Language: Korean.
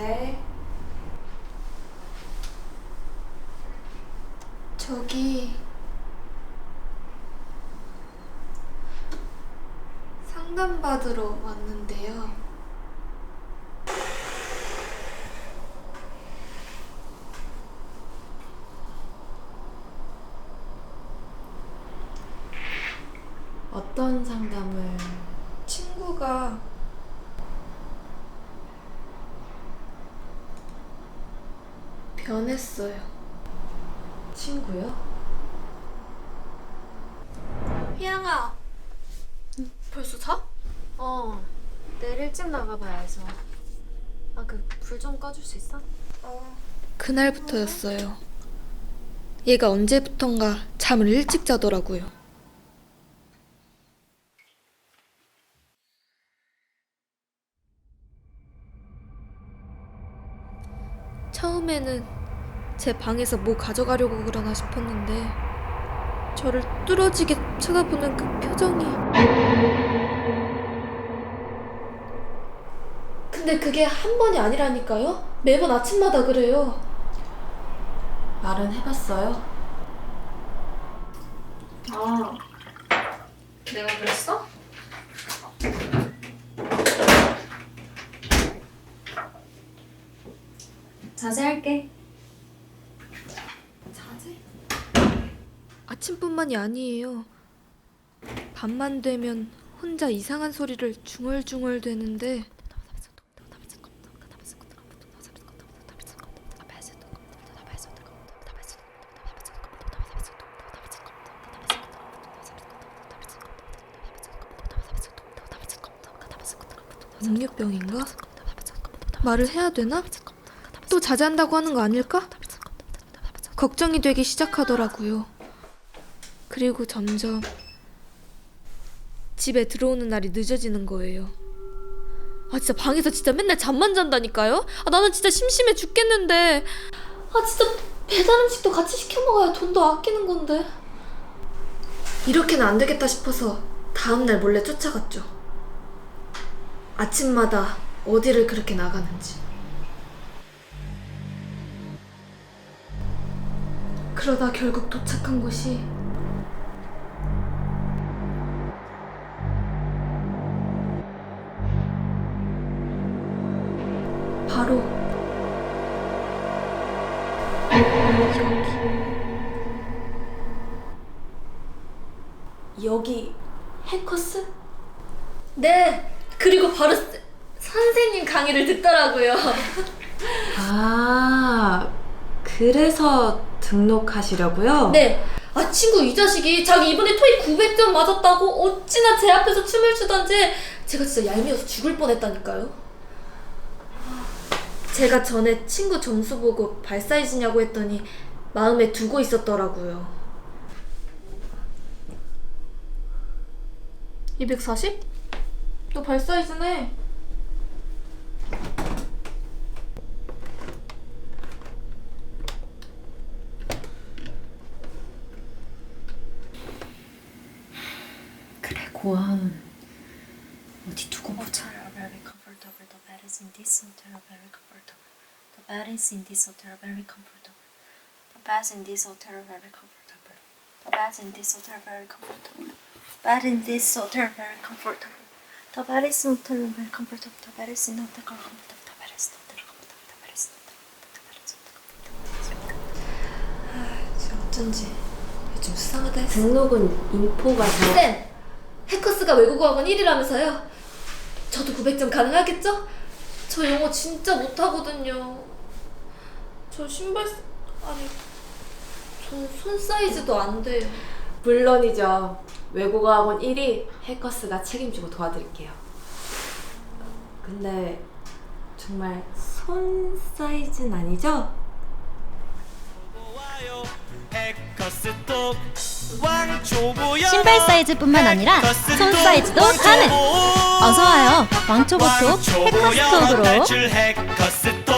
네. 저기 상담 받으러 왔는데요. 어떤 상담을 친구가 변했어요. 친구요? 희양아, 벌써 자? 어 내일 일찍 나가봐야 해서 아그 불 좀 꺼줄 수 있어? 그날부터였어요. 얘가 언제부턴가 잠을 일찍 자더라고요. 처음에는 제 방에서 뭐 가져가려고 그러나 싶었는데 저를 뚫어지게 쳐다보는 그 표정이 근데 그게 한 번이 아니라니까요? 매번 아침마다 그래요. 말은 해봤어요? 아, 내가 그랬어? 자제할게 자제? 아침뿐만이 아니에요. 밤만 되면 혼자 이상한 소리를 중얼중얼 대는데 목류병인가? 말을 해야 되나? 또 자제한다고 하는 거 아닐까? 걱정이 되기 시작하더라고요. 그리고 점점 집에 들어오는 날이 늦어지는 거예요. 아 진짜 방에서 진짜 맨날 잠만 잔다니까요? 아 나는 진짜 심심해 죽겠는데 아 진짜 배달 음식도 같이 시켜 먹어야 돈도 아끼는 건데 이렇게는 안 되겠다 싶어서 다음날 몰래 쫓아갔죠. 아침마다 어디를 그렇게 나가는지. 그러다 결국 도착한 곳이 바로 여기. 여기 해커스? 네. 그리고 바로 스- 선생님 강의를 듣더라고요. 아 그래서 등록하시려고요? 네. 아 친구 이 자식이 자기 이번에 토익 900점 맞았다고 어찌나 제 앞에서 춤을 추던지 제가 진짜 얄미워서 죽을 뻔했다니까요. 제가 전에 친구 점수 보고 발 사이즈냐고 했더니 마음에 두고 있었더라고요. 240? 너 발 사이즈네. 그래 고아은 어디 두고 보자 very comfortable. The bed is in this hotel very comfortable. The bed is in this hotel very comfortable. The beds in this hotel very comfortable. The beds in this hotel very comfortable. Bed in this hotel very comfortable. The bed is in hotel very comfortable. The bed is in hotel comfortable. The bed is in hotel comfortable. The bed is in hotel comfortable. The bed is in hotel 제가 어쩐지 요즘 수상하다 했어. 등록은 인포가 잘 쌤! 해커스가 외국어학원 1위라면서요? 저도 900점 가능하겠죠? 저 영어 진짜 못하거든요. 저 신발, 사- 아니, 전손 사이즈도 안 돼요. 물론이죠 외국어 학원 1위 해커스가 책임지고 도와드릴게요 근데 정말 손 사이즈는 아니죠? 신발 사이즈뿐만 아니라 손 사이즈도 가능. 어서 와요. 왕초보톡. 해커스톡으로. 해커스톡